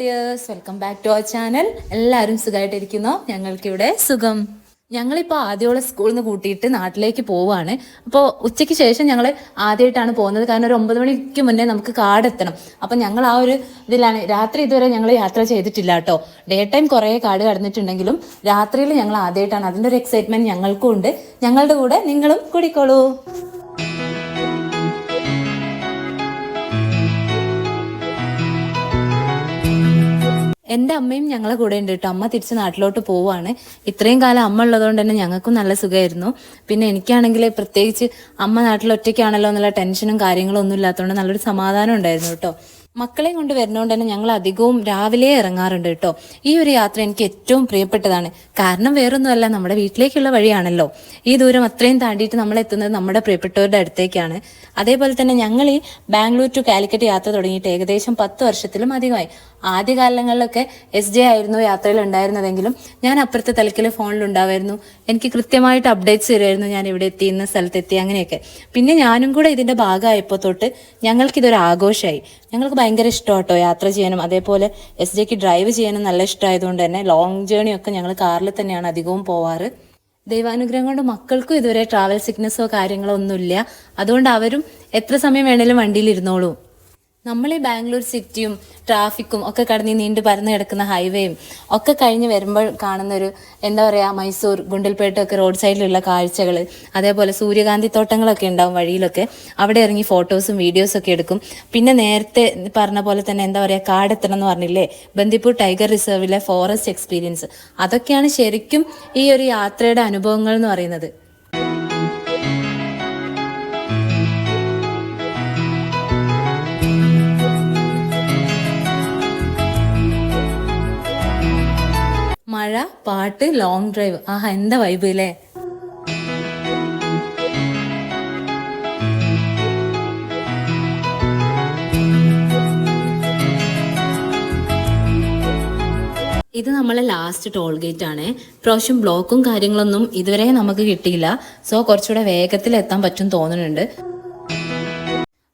Dears welcome back to our channel എല്ലാവരും സുഖമായിട്ടിരിക്കുന്നു ഞങ്ങൾക്കിവിടെ സുഖം. ഞങ്ങളിപ്പോൾ ആദ്യമുള്ള സ്കൂളിൽ നിന്ന് കൂട്ടിയിട്ട് നാട്ടിലേക്ക് പോവുകയാണ്. അപ്പോൾ ഉച്ചയ്ക്ക് ശേഷം ഞങ്ങൾ ആദ്യമായിട്ടാണ് പോകുന്നത്. കാരണം ഒരു ഒമ്പത് മണിക്ക് മുന്നേ നമുക്ക് കാടെത്തണം. അപ്പം ഞങ്ങൾ ആ ഒരു ഇതിലാണ്. രാത്രി ഇതുവരെ ഞങ്ങൾ യാത്ര ചെയ്തിട്ടില്ല കേട്ടോ. ഡേ ടൈം കുറേ കാട് കടന്നിട്ടുണ്ടെങ്കിലും രാത്രിയിൽ ഞങ്ങൾ ആദ്യമായിട്ടാണ്. അതിന്റെ ഒരു എക്സൈറ്റ്മെന്റ് ഞങ്ങൾക്കും ഉണ്ട്. ഞങ്ങളുടെ കൂടെ നിങ്ങളും കൂടിക്കോളൂ. എന്റെ അമ്മയും ഞങ്ങളെ കൂടെ ഉണ്ട് കേട്ടോ അമ്മ തിരിച്ച് നാട്ടിലോട്ട് പോവാണ്. ഇത്രയും കാലം അമ്മ ഉള്ളതുകൊണ്ട് തന്നെ ഞങ്ങൾക്കും നല്ല സുഖമായിരുന്നു പിന്നെ എനിക്കാണെങ്കിൽ പ്രത്യേകിച്ച് അമ്മ നാട്ടിൽ ഒറ്റയ്ക്കാണല്ലോ എന്നുള്ള ടെൻഷനും കാര്യങ്ങളും ഒന്നും ഇല്ലാത്തതുകൊണ്ട് നല്ലൊരു സമാധാനം ഉണ്ടായിരുന്നു കേട്ടോ മക്കളെയും കൊണ്ട് വരുന്നതുകൊണ്ട് തന്നെ ഞങ്ങൾ അധികവും രാവിലെ ഇറങ്ങാറുണ്ട് കേട്ടോ. ഈ ഒരു യാത്ര എനിക്ക് ഏറ്റവും പ്രിയപ്പെട്ടതാണ്. കാരണം വേറൊന്നുമല്ല നമ്മുടെ വീട്ടിലേക്കുള്ള വഴിയാണല്ലോ. ഈ ദൂരം അത്രയും താണ്ടിയിട്ട് നമ്മൾ എത്തുന്നത് നമ്മുടെ പ്രിയപ്പെട്ടവരുടെ അടുത്തേക്കാണ്. അതേപോലെ തന്നെ ഞങ്ങൾ ഈ ബാംഗ്ലൂർ ടു കാലിക്കറ്റ് യാത്ര തുടങ്ങിയിട്ട് ഏകദേശം പത്ത് വർഷത്തിലും അധികമായി. ആദ്യകാലങ്ങളിലൊക്കെ എസ് ജെ ആയിരുന്നു യാത്രയിൽ ഉണ്ടായിരുന്നതെങ്കിലും ഞാൻ അപ്പുറത്തെ തലക്കിൽ ഫോണിൽ ഉണ്ടാവായിരുന്നു. എനിക്ക് കൃത്യമായിട്ട് അപ്ഡേറ്റ്സ് തരുമായിരുന്നു ഞാൻ ഇവിടെ എത്തി ഇന്ന സ്ഥലത്തെത്തി അങ്ങനെയൊക്കെ. പിന്നെ ഞാനും കൂടെ ഇതിന്റെ ഭാഗമായപ്പോൾ തൊട്ട് ഞങ്ങൾക്കിതൊരു ആഘോഷമായി. ഞങ്ങൾക്ക് ഭയങ്കര ഇഷ്ടം കേട്ടോ യാത്ര ചെയ്യാനും. അതേപോലെ എസ് ജെക്ക് ഡ്രൈവ് ചെയ്യാനും നല്ല ഇഷ്ടമായതുകൊണ്ട് തന്നെ ലോങ് ജേണി ഒക്കെ ഞങ്ങൾ കാറിൽ തന്നെയാണ് അധികവും പോവാറ്. ദൈവാനുഗ്രഹം കൊണ്ട് മക്കൾക്കും ഇതുവരെ ട്രാവൽ സിക്നസ്സോ കാര്യങ്ങളോ ഒന്നുമില്ല. അതുകൊണ്ട് അവരും എത്ര സമയം വേണേലും വണ്ടിയിൽ ഇരുന്നോളൂ. നമ്മൾ ഈ ബാംഗ്ലൂർ സിറ്റിയും ട്രാഫിക്കും ഒക്കെ കടന്ന് നീണ്ടു പരന്ന് കിടക്കുന്ന ഹൈവേയും ഒക്കെ കഴിഞ്ഞ് വരുമ്പോൾ കാണുന്ന ഒരു എന്താ പറയുക മൈസൂർ ഗുണ്ടൽപേട്ടൊക്കെ റോഡ് സൈഡിലുള്ള കാഴ്ചകൾ അതേപോലെ സൂര്യകാന്തി തോട്ടങ്ങളൊക്കെ ഉണ്ടാവും വഴിയിലൊക്കെ. അവിടെ ഇറങ്ങി ഫോട്ടോസും വീഡിയോസും ഒക്കെ എടുക്കും. പിന്നെ നേരത്തെ പറഞ്ഞ പോലെ തന്നെ എന്താ പറയുക കാടെത്തണം എന്ന് പറഞ്ഞില്ലേ? ബന്ദിപ്പൂർ ടൈഗർ റിസർവിലെ ഫോറസ്റ്റ് എക്സ്പീരിയൻസ്. അതൊക്കെയാണ് ശരിക്കും ഈ ഒരു യാത്രയുടെ അനുഭവങ്ങൾ എന്ന് പറയുന്നത്. മഴ പാട്ട് ലോങ് ഡ്രൈവ് ആഹാ എന്താ വൈബ് അല്ലേ ഇത് നമ്മളെ ലാസ്റ്റ് ടോൾ ഗേറ്റ് ആണ്. പ്രാവശ്യം ബ്ലോക്കും കാര്യങ്ങളൊന്നും ഇതുവരെ നമുക്ക് കിട്ടിയില്ല. സോ കുറച്ചുകൂടെ വേഗത്തിൽ എത്താൻ പറ്റും തോന്നുന്നുണ്ട്.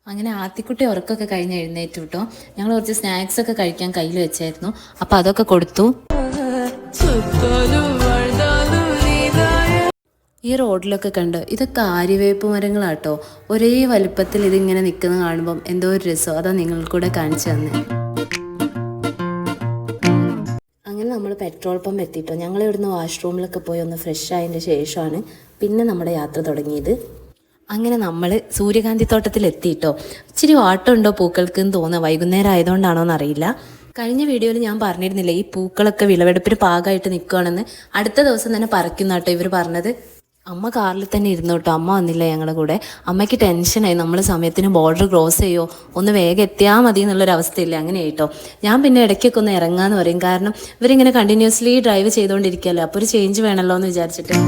അങ്ങനെ ആത്തിക്കുട്ടി ഉറക്കൊക്കെ കഴിഞ്ഞ് എഴുന്നേറ്റ് കേട്ടോ ഞങ്ങൾ കുറച്ച് സ്നാക്സ് ഒക്കെ കഴിക്കാൻ കയ്യിൽ വെച്ചായിരുന്നു. അപ്പൊ അതൊക്കെ കൊടുത്തു. ഈ റോഡിലൊക്കെ കണ്ട് ഇതൊക്കെ ആര്യവേപ്പ് മരങ്ങളാട്ടോ. ഒരേ വലുപ്പത്തിൽ ഇതിങ്ങനെ നിൽക്കുന്ന കാണുമ്പം എന്തോ ഒരു രസം. അതാ നിങ്ങൾക്കൂടെ കാണിച്ചു തന്നെ. അങ്ങനെ നമ്മൾ പെട്രോൾ പമ്പ് എത്തിയിട്ടോ. ഞങ്ങൾ ഇവിടുന്ന് വാഷ്റൂമിലൊക്കെ പോയി ഒന്ന് ഫ്രഷ് ആയതിന്റെ ശേഷമാണ് പിന്നെ നമ്മുടെ യാത്ര തുടങ്ങിയത്. അങ്ങനെ നമ്മൾ സൂര്യകാന്തി തോട്ടത്തിൽ എത്തിയിട്ടോ ഇച്ചിരി വാട്ടമുണ്ടോ പൂക്കൾക്ക് എന്ന് തോന്നുക വൈകുന്നേരം ആയതുകൊണ്ടാണോ എന്നറിയില്ല കഴിഞ്ഞ വീഡിയോയിൽ ഞാൻ പറഞ്ഞിരുന്നില്ല ഈ പൂക്കളൊക്കെ വിളവെടുപ്പിന് പാകമായിട്ട് നിൽക്കുകയാണെന്ന് അടുത്ത ദിവസം തന്നെ പറിക്കുന്ന കേട്ടോ ഇവർ പറഞ്ഞത്. അമ്മ കാറിൽ തന്നെ ഇരുന്നു കേട്ടോ. അമ്മ വന്നില്ല ഞങ്ങളുടെ കൂടെ. അമ്മയ്ക്ക് ടെൻഷനായി നമ്മൾ സമയത്തിന് ബോർഡർ ക്രോസ് ചെയ്യോ? ഒന്ന് വേഗം എത്തിയാൽ മതി എന്നുള്ളൊരു അവസ്ഥയില്ല? അങ്ങനെ കേട്ടോ ഞാൻ പിന്നെ ഇടയ്ക്കൊക്കെ ഒന്ന് ഇറങ്ങാന്ന് പറയും. കാരണം ഇവരിങ്ങനെ കണ്ടിന്യൂസ്ലി ഡ്രൈവ് ചെയ്തുകൊണ്ടിരിക്കുകയല്ലേ അപ്പോൾ ഒരു ചേഞ്ച് വേണമല്ലോ എന്ന് വിചാരിച്ചിട്ട്.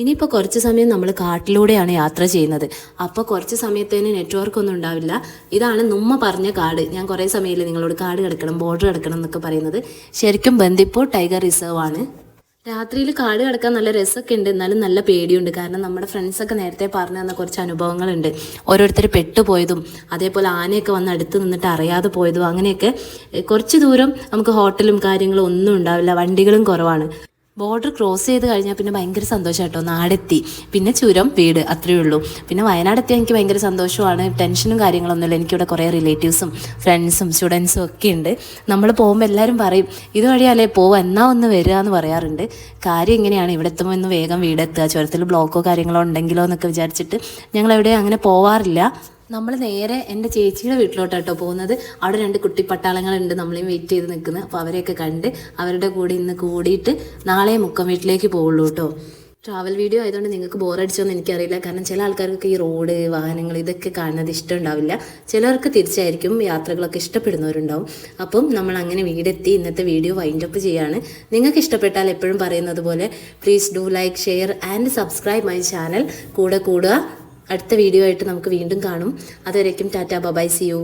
ഇനിയിപ്പോൾ കുറച്ച് സമയം നമ്മൾ കാട്ടിലൂടെയാണ് യാത്ര ചെയ്യുന്നത്. അപ്പോൾ കുറച്ച് സമയത്തേന് നെറ്റ്വർക്ക് ഒന്നും ഉണ്ടാവില്ല. ഇതാണ് നുമ്മ പറഞ്ഞ കാട്. ഞാൻ കുറേ സമയമില്ല നിങ്ങളോട് കാട് കിടക്കണം ബോർഡർ കിടക്കണം എന്നൊക്കെ പറയുന്നത്. ശരിക്കും ബന്ദിപ്പൂർ ടൈഗർ റിസർവ് ആണ്. രാത്രിയിൽ കാട് കിടക്കാൻ നല്ല രസമൊക്കെ ഉണ്ട്. എന്നാലും നല്ല പേടിയുണ്ട്. കാരണം നമ്മുടെ ഫ്രണ്ട്സൊക്കെ നേരത്തെ പറഞ്ഞു തന്ന കുറച്ച് അനുഭവങ്ങളുണ്ട്. ഓരോരുത്തർ പെട്ടുപോയതും അതേപോലെ ആനയൊക്കെ വന്ന് അടുത്ത് നിന്നിട്ട് അറിയാതെ പോയതും അങ്ങനെയൊക്കെ കുറച്ച് ദൂരം നമുക്ക് ഹോട്ടലും കാര്യങ്ങളും ഒന്നും ഉണ്ടാവില്ല. വണ്ടികളും കുറവാണ്. ബോർഡർ ക്രോസ് ചെയ്ത് കഴിഞ്ഞാൽ പിന്നെ ഭയങ്കര സന്തോഷം കേട്ടോ. നാടെത്തി. പിന്നെ ചുരം വീട് അത്രയേ ഉള്ളൂ. പിന്നെ വയനാടെത്തിയാൽ എനിക്ക് ഭയങ്കര സന്തോഷമാണ്. ടെൻഷനും കാര്യങ്ങളൊന്നുമില്ല. എനിക്കിവിടെ കുറേ റിലേറ്റീവ്സും ഫ്രണ്ട്സും സ്റ്റുഡൻസും ഒക്കെ ഉണ്ട്. നമ്മൾ പോകുമ്പോൾ എല്ലാവരും പറയും ഇതുവഴിയാലേ പോവുക എന്നാ ഒന്ന് വരിക എന്ന് പറയാറുണ്ട്. കാര്യം എങ്ങനെയാണ് ഇവിടെ എത്തുമ്പോൾ ഒന്ന് വേഗം വീടെത്തുക. ചുരത്തിൽ ബ്ലോക്കോ കാര്യങ്ങളോ ഉണ്ടെങ്കിലോ എന്നൊക്കെ വിചാരിച്ചിട്ട് ഞങ്ങൾ എവിടെ അങ്ങനെ പോവാറില്ല. നമ്മൾ നേരെ എന്റെ ചേച്ചിയുടെ വീട്ടിലോട്ടാട്ടോ പോകുന്നത്. അവിടെ രണ്ട് കുട്ടി പട്ടാളങ്ങളുണ്ട് നമ്മളെയും വെയിറ്റ് ചെയ്ത് നിൽക്കുന്നത് അപ്പോൾ അവരെയൊക്കെ കണ്ട് അവരുടെ കൂടെ ഇന്ന് കൂടിയിട്ട് നാളെ മുക്കം വീട്ടിലേക്ക് പോകുള്ളൂ കേട്ടോ ട്രാവൽ വീഡിയോ ആയതുകൊണ്ട് നിങ്ങൾക്ക് ബോറടിച്ചോന്ന് എനിക്കറിയില്ല. കാരണം ചില ആൾക്കാർക്കൊക്കെ ഈ റോഡ് വാഹനങ്ങൾ ഇതൊക്കെ കാണുന്നത് ഇഷ്ടമുണ്ടാവില്ല ചിലർക്ക് തിരിച്ചായിരിക്കും യാത്രകളൊക്കെ ഇഷ്ടപ്പെടുന്നവരുണ്ടാവും. അപ്പം നമ്മൾ അങ്ങനെ വീടെത്തി ഇന്നത്തെ വീഡിയോ വൈൻഡ് അപ്പ് ചെയ്യാണ്. നിങ്ങൾക്ക് ഇഷ്ടപ്പെട്ടാൽ എപ്പോഴും പറയുന്നത് പോലെ please do like share and subscribe my channel കൂടെ കൂടുക. അടുത്ത വീഡിയോ ആയിട്ട് നമുക്ക് വീണ്ടും കാണും. അതുവരേക്കും ടാറ്റ ബബായ് സി യു.